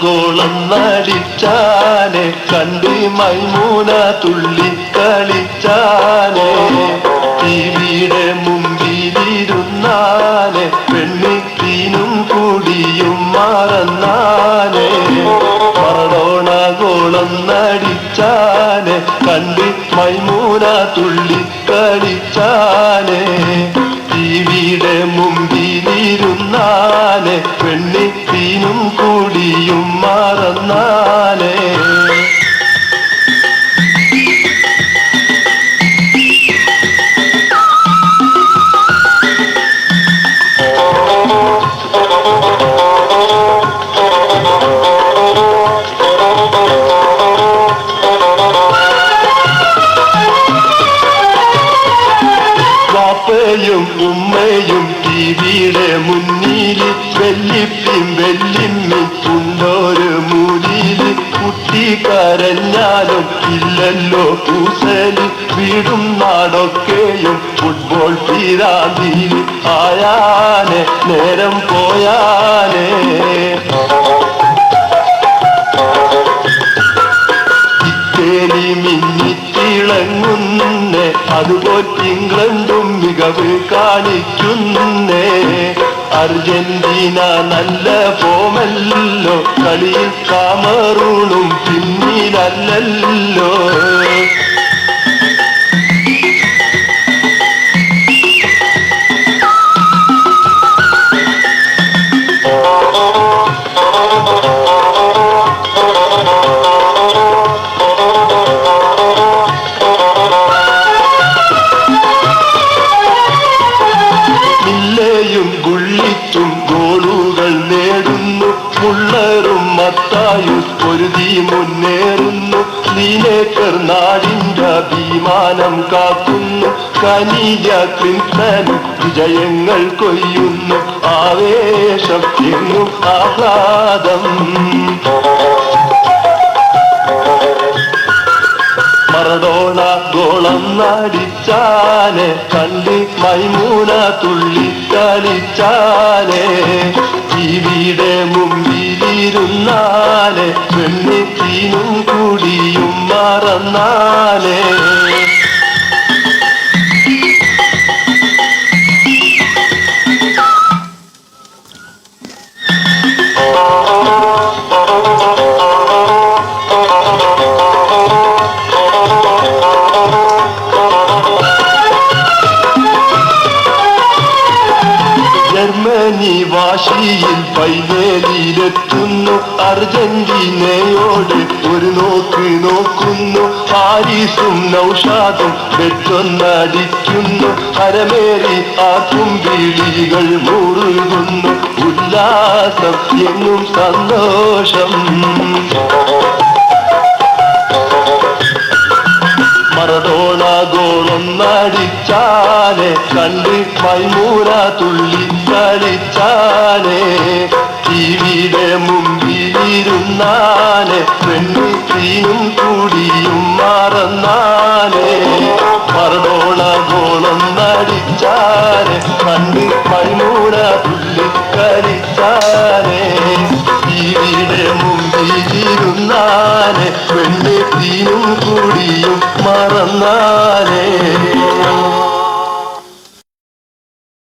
ഗോളം നടിച്ചാനെ കണ്ടി മൈമൂന തുള്ളി കളി കണ്ണടിച്ചാനെ കണ്ട് മൈമൂന തുള്ളി കളിച്ചാനേ. മുന്നിൽ വെല്ലിപ്പിയും വെല്ലിമ്മി ഉണ്ടൊരു മൂലിൽ കുട്ടി കരഞ്ഞാലും ഇല്ലല്ലോ കൂസൽ വീടും നാടൊക്കെയും ഫുട്ബോൾ തീരാന്തിയിൽ ആയാനെ നേരം പോയാനെ. ഇത്തേലി മിന്നിത്തിളങ്ങുന്നേ അതുപോലെ ഇംഗ്ലണ്ടും മികവ് കാണിക്കുന്നേ. അർജന്റീന നല്ല ഫോമല്ലോ കളിയിൽ കാമറൂണും പിന്നിലല്ലല്ലോ. പൊരുതി മുന്നേറുന്നു നീലേക്കർ നാടിന്റെ അഭിമാനം കാക്കുന്നു. കനീജ കൃഷ്ണൻ വിജയങ്ങൾ കൊയ്യുന്നു. ആവേശം എങ്ങും ആഹ്ലാദം. മറഡോണ ഗോളം നടിച്ചാനെ കണ്ടി മൈമൂന തുള്ളി ജീവിയുടെ ടിവിയുടെ മുമ്പിലിരുന്നാനെ വെള്ളിക്കീനും കൂടിയും മറന്നാനെ വാശിയിൽ ഫൈനലിലെത്തുന്നു അർജന്റീനയോട് ഒരു നോക്ക് നോക്കുന്നു. പാരീസും നൗഷാദും വെച്ചൊന്നടിക്കുന്നു. കരമേറി ആ കുമ്പിളികൾ മുറുകുന്നു ഉല്ലാസം എങ്ങും സന്തോഷം. ഗോളൊന്നടിച്ചാനെ കണ്ട് മൈമൂല തുള്ളി കളിച്ചാലേ ടിവിയുടെ മുമ്പിലിരുന്നാനെ തീയും കൂടിയും മറന്നാലേ മറടോള ഗോളം നടിച്ചാലേ കണ്ട് മൈമൂല തുള്ളി കളിച്ചാലേ ടിവിയുടെ മുമ്പിലിരുന്നാനെ തീയും കൂടിയും മറന്നാനേ